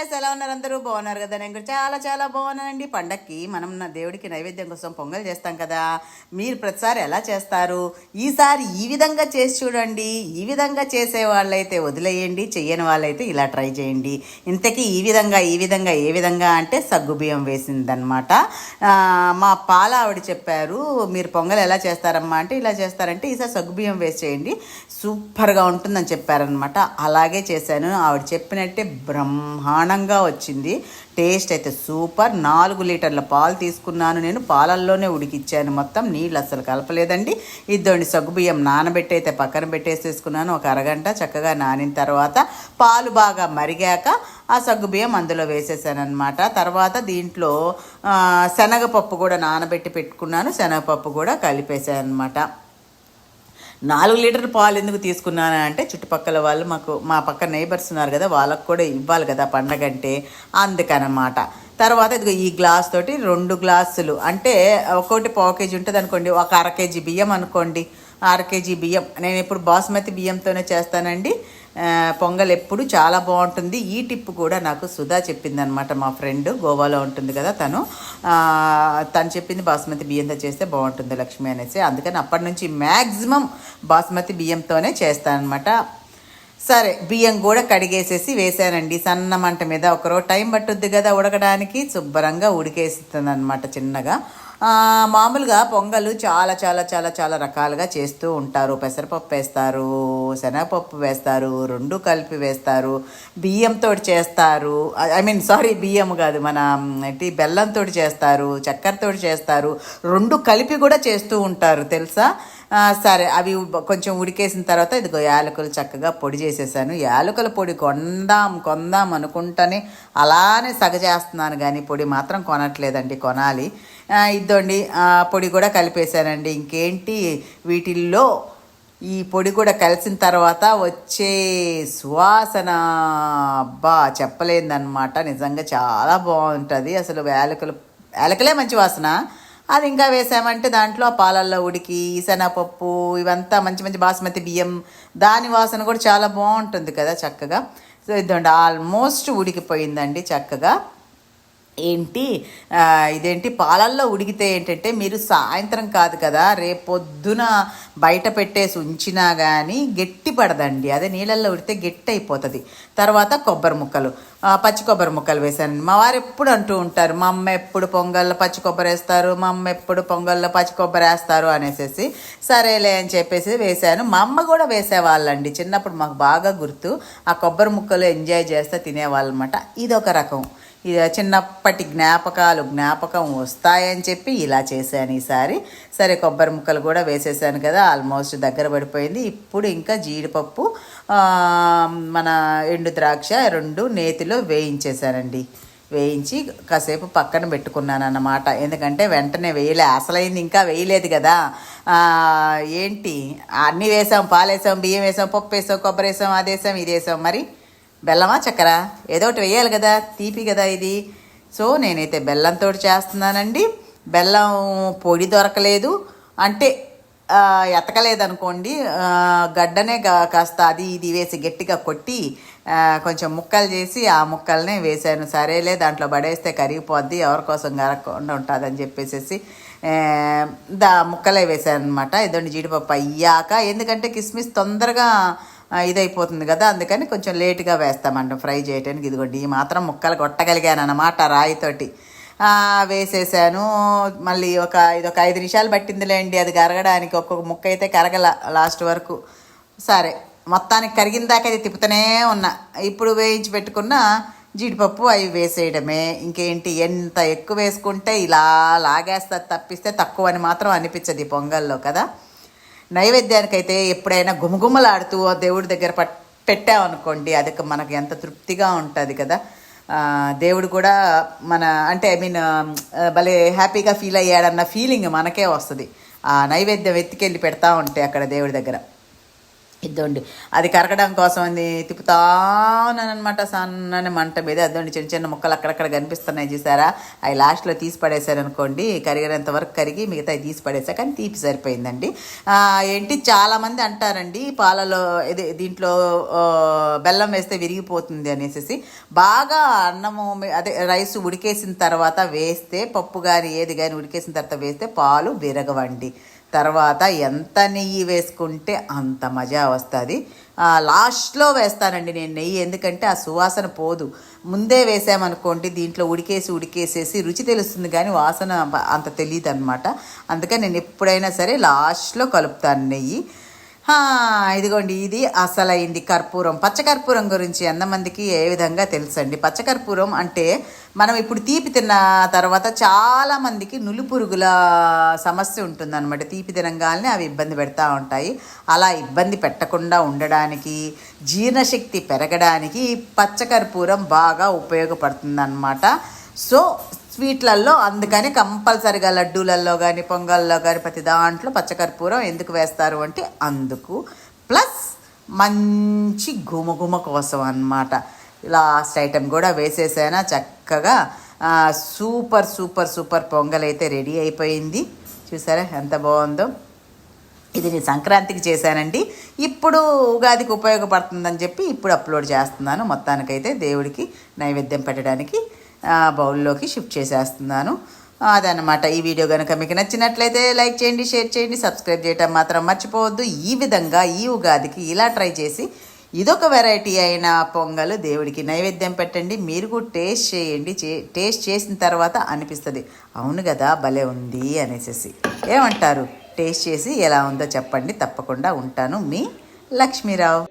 Guys ఎలా ఉన్నారు అందరూ? బాగున్నారు కదా? నేను కూడా చాలా చాలా బాగున్నానండి. పండక్కి మనం నా దేవుడికి నైవేద్యం కోసం పొంగల్ చేస్తాం కదా. మీరు ప్రతిసారి ఎలా చేస్తారు? ఈసారి ఈ విధంగా చేసి చూడండి. ఈ విధంగా చేసే వాళ్ళైతే వదిలేయండి. చేయని వాళ్ళైతే ఇలా ట్రై చేయండి. ఇంతకీ ఈ విధంగా ఈ విధంగా ఏ విధంగా అంటే సగ్గుబియ్యం వేసిందనమాట మా పాల ఆవిడ చెప్పారు మీరు పొంగల్ ఎలా చేస్తారమ్మా? అంటే ఇలా చేస్తారంటే ఈసారి సగ్గుబియ్యం వేసి చేయండి. సూపర్గా ఉంటుందని చెప్పారనమాట అలాగే చేశాను. ఆవిడ చెప్పినట్టే ఘనంగా వచ్చింది. టేస్ట్ అయితే సూపర్. నాలుగు లీటర్ల పాలు తీసుకున్నాను నేను. పాలల్లోనే ఉడికిచ్చాను మొత్తం. నీళ్ళు అసలు కలపలేదండి. ఇద్దండి సగ్గుబియ్యం నానబెట్టి అయితే పక్కన పెట్టేసేసుకున్నాను. ఒక అరగంట చక్కగా నానిన తర్వాత పాలు బాగా మరిగాక ఆ సగ్గుబియ్యం అందులో వేసేసాను అనమాట తర్వాత దీంట్లో శనగపప్పు కూడా నానబెట్టి పెట్టుకున్నాను. శనగపప్పు కూడా కలిపేశాను అనమాట నాలుగు లీటర్ పాలు ఎందుకు తీసుకున్నాను అంటే చుట్టుపక్కల వాళ్ళు మాకు మా పక్క నైబర్స్ ఉన్నారు కదా వాళ్ళకు కూడా ఇవ్వాలి కదా పండగ అంటే అందుకనమాట. తర్వాత ఇదిగో ఈ గ్లాస్ తోటి రెండు గ్లాసులు అంటే ఒక్కోటి పావు కేజీ ఉంటుంది అనుకోండి ఒక అర కేజీ బియ్యం అనుకోండి. అర కేజీ బియ్యం. నేను ఇప్పుడు బాస్మతి బియ్యంతోనే చేస్తానండి. పొంగల్ ఎప్పుడు చాలా బాగుంటుంది. ఈ టిప్ కూడా నాకు సుధా చెప్పిందనమాట మా ఫ్రెండ్. గోవాలో ఉంటుంది కదా తను. తను చెప్పింది బాస్మతి బియ్యంతో చేస్తే బాగుంటుంది లక్ష్మి అనేసి. అందుకని అప్పటి నుంచి మ్యాక్సిమం బాస్మతి బియ్యంతోనే చేస్తానమాట సరే బియ్యం కూడా కడిగేసేసి వేసానండి సన్న మంట మీద ఒకరో టైం పట్టుద్ది కదా ఉడకడానికి. శుభ్రంగా ఉడికేస్తుంది అనమాట చిన్నగా. మామూలుగా పొంగలు చాలా చాలా చాలా చాలా రకాలుగా చేస్తూ ఉంటారు. పెసరపప్పు వేస్తారు శనగపప్పు వేస్తారు రెండు కలిపి వేస్తారు బియ్యంతో చేస్తారు. ఐ మీన్ సారీ బియ్యం కాదు మన ఏంటి బెల్లంతో చేస్తారు చక్కెరతో చేస్తారు. రెండు కలిపి కూడా చేస్తూ ఉంటారు తెలుసా? సరే అవి కొంచెం ఉడికేసిన తర్వాత ఇదిగో యాలకులు చక్కగా పొడి చేసేసాను. యాలకుల పొడి కొందాం కొందాం అనుకుంటానే అలానే సగ చేస్తున్నాను కానీ పొడి మాత్రం కొనట్లేదండి కొనాలి. ఇద్దండి పొడి కూడా కలిపేశానండి. ఇంకేంటి వీటిల్లో ఈ పొడి కూడా కలిసిన తర్వాత వచ్చే సువాసన అబ్బా చెప్పలేదన్నమాట నిజంగా చాలా బాగుంటుంది. అసలు యాలకులు యాలకులే మంచి వాసన. అది ఇంకా వేసామంటే దాంట్లో ఆ పాలల్లో ఉడికి శనగపప్పు ఇవంతా మంచి మంచి బాస్మతి బియ్యం దాని వాసన కూడా చాలా బాగుంటుంది కదా చక్కగా. సో ఇదండి ఆల్మోస్ట్ ఉడికిపోయిందండి చక్కగా. ఏంటి ఇదేంటి పాలల్లో ఉడికితే ఏంటంటే మీరు సాయంత్రం కాదు కదా రేపొద్దున బయట పెట్టేసి ఉంచినా కానీ గట్టి పడదండి. అదే నీళ్ళల్లో ఉడితే గట్టి అయిపోతుంది. తర్వాత కొబ్బరి ముక్కలు. పచ్చి కొబ్బరి ముక్కలు వేసాను మా వారు ఎప్పుడు అంటూ ఉంటారు మా అమ్మ ఎప్పుడు పొంగల్లో పచ్చి కొబ్బరి వేస్తారు మా అమ్మ ఎప్పుడు పొంగల్లో పచ్చి కొబ్బరి వేస్తారు అనేసి సరేలే అని చెప్పేసి వేశాను. మా అమ్మ కూడా వేసేవాళ్ళండి. చిన్నప్పుడు మాకు బాగా గుర్తు ఆ కొబ్బరి ముక్కలు ఎంజాయ్ చేస్తే తినేవాళ్ళు అనమాట ఇదొక రకం. ఇది చిన్నప్పటి జ్ఞాపకాలు జ్ఞాపకం వస్తాయని చెప్పి ఇలా చేశాను ఈసారి. సరే కొబ్బరి ముక్కలు కూడా వేసేసాను కదా ఆల్మోస్ట్ దగ్గర పడిపోయింది. ఇప్పుడు ఇంకా జీడిపప్పు మన ఎండు ద్రాక్ష రెండు నేతిలో వేయించేశానండి. వేయించి కాసేపు పక్కన పెట్టుకున్నాను అన్నమాట. ఎందుకంటే వెంటనే వేయలే అసలైంది ఇంకా వేయలేదు కదా. ఏంటి? అన్నీ వేసాం పాలు వేసాం బియ్యం వేసాం పప్పు వేసాం కొబ్బరి వేసాం అది వేసాం ఇది వేసాం. మరి బెల్లమా చక్కెర? ఏదో ఒకటి వేయాలి కదా తీపి కదా ఇది. సో నేనైతే బెల్లంతో చేస్తున్నానండి. బెల్లం పొడి దొరకలేదు. అంటే ఎతకలేదనుకోండి గడ్డనే కాస్త అది ఇది వేసి గట్టిగా కొట్టి కొంచెం ముక్కలు చేసి ఆ ముక్కల్ని వేసాను. సరేలే దాంట్లో పడేస్తే కరిగిపోద్ది ఎవరి కోసం కరగకుండా ఉంటుందని చెప్పేసి దా ముక్కలే వేసాను అనమాట ఇదండి జీడిపప్పు అయ్యాక ఎందుకంటే కిస్మిస్ తొందరగా ఇదైపోతుంది కదా అందుకని కొంచెం లేటుగా వేస్తామంట ఫ్రై చేయడానికి ఇదిగోండి ఈ మాత్రం ముక్కలు కొట్టగలిగాను అన్నమాట రాయితోటి. వేసేసాను. మళ్ళీ ఒక ఇది ఒక ఐదు నిమిషాలు పట్టిందిలేండి అది కరగడానికి. ఒక్కొక్క ముక్క అయితే కరగల లాస్ట్ వరకు. సరే మొత్తానికి కరిగిన దాకా అది తిప్పుతూనే ఉన్నా. ఇప్పుడు వేయించి పెట్టుకున్న జీడిపప్పు అవి వేసేయడమే. ఇంకేంటి ఎంత ఎక్కువ వేసుకుంటే ఇలా లాగేస్తా తప్పిస్తే తక్కువ అని మాత్రం అనిపించదు ఈ పొంగల్లో కదా. నైవేద్యానికైతే ఎప్పుడైనా గుమగుమలాడుతూ ఆ దేవుడి దగ్గర పట్ పెట్టామనుకోండి అది మనకు ఎంత తృప్తిగా ఉంటుంది కదా. దేవుడు కూడా మన అంటే ఐ మీన్ భలే హ్యాపీగా ఫీల్ అయ్యాడన్న ఫీలింగ్ మనకే వస్తుంది. ఆ నైవేద్యం ఎత్తుకెళ్ళి పెడతా ఉంటే అక్కడ దేవుడి దగ్గర. ఇద్దండి. అది కరగడం కోసం అది తిప్పుతానమాట సన్నని మంట మీద. అదండి చిన్న చిన్న ముక్కలు అక్కడక్కడ కనిపిస్తున్నాయి చూసారా? అవి లాస్ట్లో తీసి పడేశారు అనుకోండి కరిగినంత వరకు కరిగి మిగతా తీసి పడేసా కానీ తీపి సరిపోయిందండి. ఏంటి చాలామంది అంటారండి పాలలో ఇది దీంట్లో బెల్లం వేస్తే విరిగిపోతుంది అనేసి బాగా అన్నము అదే రైస్ ఉడికేసిన తర్వాత వేస్తే పప్పు కానీ ఏది కానీ ఉడికేసిన తర్వాత వేస్తే పాలు విరగవండి. తర్వాత ఎంత నెయ్యి వేసుకుంటే అంత మజా వస్తుంది. లాస్ట్లో వేస్తానండి నేను నెయ్యి ఎందుకంటే ఆ సువాసన పోదు. ముందే వేసామనుకోండి దీంట్లో ఉడికేసి ఉడికేసేసి రుచి తెలుస్తుంది కానీ వాసన అంత తెలియదు అనమాట అందుకని నేను ఎప్పుడైనా సరే లాస్ట్లో కలుపుతాను నెయ్యి. ఇదిగోండి ఇది అసలైంది కర్పూరం. పచ్చకర్పూరం గురించి ఎంతమందికి ఏ విధంగా తెలుసండి? పచ్చకర్పూరం అంటే మనం ఇప్పుడు తీపి తిన్న తర్వాత చాలామందికి నులిపురుగుల సమస్య ఉంటుందన్నమాట. తీపి తినంగానే అవి ఇబ్బంది పెడతా ఉంటాయి. అలా ఇబ్బంది పెట్టకుండా ఉండడానికి జీర్ణశక్తి పెరగడానికి పచ్చకర్పూరం బాగా ఉపయోగపడుతుందన్నమాట. సో స్వీట్లల్లో అందుకని కంపల్సరిగా లడ్డూలలో కానీ పొంగల్లో కానీ ప్రతి దాంట్లో పచ్చకర్పూరం ఎందుకు వేస్తారు అంటే అందుకు. ప్లస్ మంచి గుమగుమ కోసం అన్నమాట. లాస్ట్ ఐటెం కూడా వేసేసానా చక్కగా. సూపర్ సూపర్ సూపర్ పొంగల్ అయితే రెడీ అయిపోయింది. చూసారా ఎంత బాగుందో. ఇది నేను సంక్రాంతికి చేశానండి. ఇప్పుడు ఉగాదికి ఉపయోగపడుతుందని చెప్పి ఇప్పుడు అప్లోడ్ చేస్తున్నాను. మొత్తానికైతే దేవుడికి నైవేద్యం పెట్టడానికి బౌల్లోకి షిఫ్ట్ చేసేస్తున్నాను. అదనమాట ఈ వీడియో కనుక మీకు నచ్చినట్లయితే లైక్ చేయండి షేర్ చేయండి సబ్స్క్రైబ్ చేయటం మాత్రం మర్చిపోవద్దు. ఈ విధంగా ఈ ఉగాదికి ఇలా ట్రై చేసి ఇదొక వెరైటీ అయిన పొంగలు దేవుడికి నైవేద్యం పెట్టండి. మీరు కూడా టేస్ట్ చేయండి. చే టేస్ట్ చేసిన తర్వాత అనిపిస్తుంది అవును కదా భలే ఉంది అనేసి ఏమంటారు? టేస్ట్ చేసి ఎలా ఉందో చెప్పండి. తప్పకుండా ఉంటాను. మీ లక్ష్మీరావు.